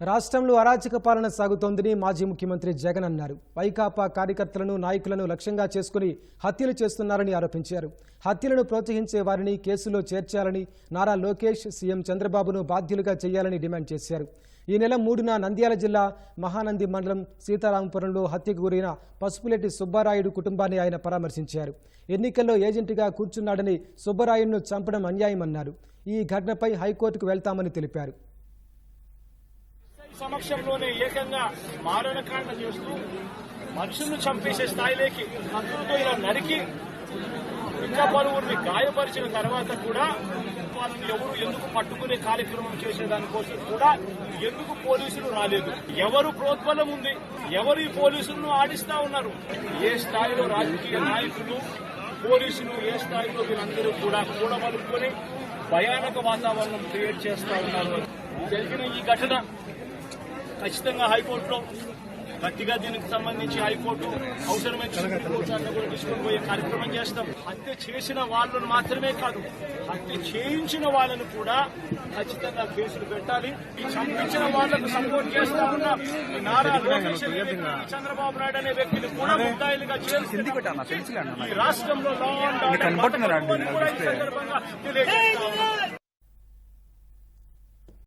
రాష్ట్రంలో అరాచక పాలన సాగుతోందని మాజీ ముఖ్యమంత్రి జగన్ అన్నారు. వైకాపా కార్యకర్తలను నాయకులను లక్ష్యంగా చేసుకుని హత్యలు చేస్తున్నారని ఆరోపించారు. హత్యలను ప్రోత్సహించే వారిని కేసులో చేర్చాలని నారా లోకేష్ సీఎం చంద్రబాబును బాధ్యులుగా చేయాలని డిమాండ్ చేశారు. ఈ నెల మూడున నంద్యాల జిల్లా మహానంది మండలం సీతారామపురంలో హత్యకు గురైన పసుపులెట్టి సుబ్బారాయుడు కుటుంబాన్ని ఆయన పరామర్శించారు. ఎన్నికల్లో ఏజెంట్గా కూర్చున్నాడని సుబ్బరాయుడును చంపడం అన్యాయమన్నారు. ఈ ఘటనపై హైకోర్టుకు వెళ్తామని తెలిపారు. సమక్షంలోనే ఏకంగా మారణకాండ చేస్తూ మనుషులను చంపేసే స్థాయిలోకి కత్తులతో ఇలా నరికి ఇంకా పలువురిని గాయపరిచిన తర్వాత కూడా వాళ్ళని ఎవరు ఎందుకు పట్టుకునే కార్యక్రమం చేసేదానికోసం కూడా ఎందుకు పోలీసులు రాలేదు? ఎవరు ప్రోత్బలం ఉంది? ఎవరు ఈ పోలీసులను ఆడిస్తా ఉన్నారు? ఏ స్థాయిలో రాజకీయ నాయకులు పోలీసులు ఏ స్థాయిలో వీళ్ళందరూ కూడా కూడబలుపుకొని భయానక వాతావరణం క్రియేట్ చేస్తా ఉన్నారు. జరిగిన ఈ ఘటన ఖచ్చితంగా హైకోర్టులో గట్టిగా దీనికి సంబంధించి హైకోర్టు అవసరమైతే సుప్రీంకోర్టు కూడా తీసుకొని పోయే కార్యక్రమం చేస్తాం. హత్య చేసిన వాళ్ళను మాత్రమే కాదు హత్య చేయించిన వాళ్ళను కూడా ఖచ్చితంగా కేసులు పెట్టాలి. ఈ చంపించిన వాళ్ళకు సపోర్ట్ చేస్తా ఉన్న నారా లోకేష్ చంద్రబాబు నాయుడు అనే వ్యక్తిని కూడా ముద్దాయిలుగా చేసి ఈ రాష్ట్రంలో లా అండ్ ఆర్డర్ కూడా ఈ సందర్భంగా తెలియజేస్తా.